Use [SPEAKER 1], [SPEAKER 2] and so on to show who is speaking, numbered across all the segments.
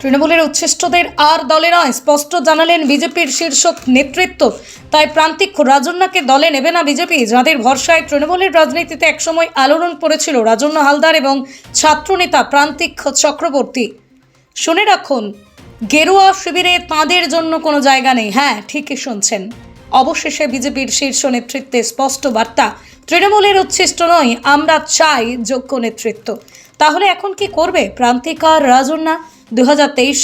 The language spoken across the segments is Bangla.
[SPEAKER 1] তৃণমূলের উচ্ছিষ্টদের আর দলে নয়, স্পষ্ট জানালেন বিজেপির শীর্ষ নেতৃত্ব। তাই প্রান্তিক রাজন্যাকে দলে নেবে না বিজেপি, যাদের ভরসায় তৃণমূলের রাজনীতিতে একসময় আলোড়ন পড়েছিল রাজন্য হালদার এবং ছাত্রনেতা প্রান্তিক চক্রবর্তী। শুনে রাখুন, গেরুয়া শিবিরে তাঁদের জন্য কোনো জায়গা নেই। হ্যাঁ ঠিকই শুনছেন। অবশেষে বিজেপির শীর্ষ নেতৃত্বে স্পষ্ট বার্তা, তৃণমূলের উচ্ছিষ্ট নয়, আমরা চাই যোগ্য নেতৃত্ব। তাহলে এখন কি করবে প্রান্তিকার রাজন্যা? দু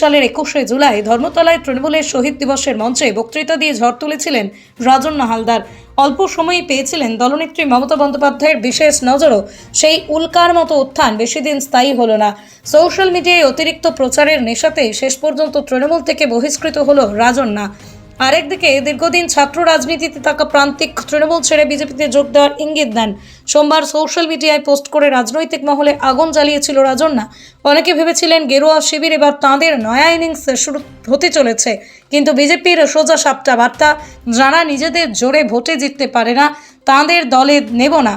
[SPEAKER 1] সালের একুশে জুলাই ধর্মতলায় তৃণমূলের শহীদ দিবসের মঞ্চে বক্তৃতা দিয়ে ঝড় তুলেছিলেন রাজন্য হালদার। অল্প সময়ই পেয়েছিলেন দলনেত্রী মমতা বন্দ্যোপাধ্যায়ের বিশেষ নজরও। সেই উল্কার মতো উত্থান বেশি দিন স্থায়ী হলো না। সোশ্যাল মিডিয়ায় অতিরিক্ত প্রচারের নেশাতে শেষ পর্যন্ত তৃণমূল থেকে বহিষ্কৃত হলো রাজন্যা। আরেকদিকে, দীর্ঘদিন ছাত্র রাজনীতিতে থাকা প্রান্তিক তৃণমূল ছেড়ে বিজেপিতে যোগ দেওয়ার ইঙ্গিত দেন। সোমবার সোশ্যাল মিডিয়ায় পোস্ট করে রাজনৈতিক মহলে আগুন জ্বালিয়েছিল রাজন্যা। অনেকে ভেবেছিলেন গেরুয়া শিবির এবার তাঁদের নয়া ইনিংস শুরু হতে চলেছে। কিন্তু বিজেপির সোজা সাপটা বার্তা, যারা নিজেদের জোরে ভোটে জিততে পারে না, তাঁদের দলে নেব না।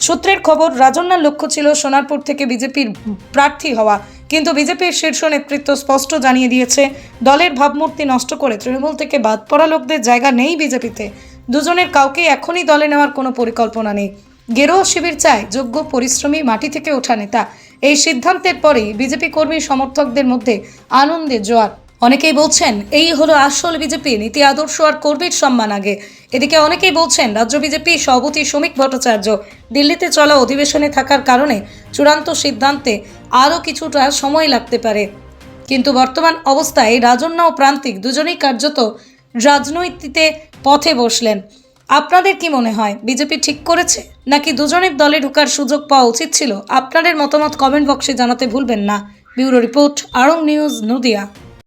[SPEAKER 1] সূত্রের খবর, রাজন্যার লক্ষ্য ছিল সোনারপুর থেকে বিজেপির প্রার্থী হওয়া। কিন্তু বিজেপির শীর্ষ নেতৃত্ব স্পষ্ট জানিয়ে দিয়েছে, দলের ভাবমূর্তি নষ্ট করে তৃণমূল থেকে বাদ পড়া লোকদের জায়গা নেই বিজেপিতে। দুজনের কাউকে এখনই দলে নেওয়ার কোনো পরিকল্পনা নেই। গেরুয়া শিবির চায় যোগ্য পরিশ্রমী মাটি থেকে ওঠা নেতা। এই সিদ্ধান্তের পরেই বিজেপি কর্মী সমর্থকদের মধ্যে আনন্দের জোয়ার। অনেকেই বলছেন, এই হলো আসল বিজেপি, নীতি আদর্শ আর কর্মীর সম্মান আগে। এদিকে অনেকেই বলছেন, রাজ্য বিজেপি, সভাপতি শ্রমিক ভট্টাচার্য, দিল্লিতে চলা অধিবেশনে থাকার কারণে চূড়ান্ত সিদ্ধান্তে আরও কিছুটা সময় লাগতে পারে। কিন্তু বর্তমান অবস্থায় রাজন্য ও প্রান্তিক দুজনেই কার্যত রাজনৈতিতে পথে বসলেন। আপনাদের কি মনে হয়, বিজেপি ঠিক করেছে? নাকি দুজনের দলে ঢোকার সুযোগ পাওয়া উচিত ছিল? আপনাদের মতামত কমেন্ট বক্সে জানাতে ভুলবেন না। ব্যুরো রিপোর্ট, আরং নিউজ, নদিয়া।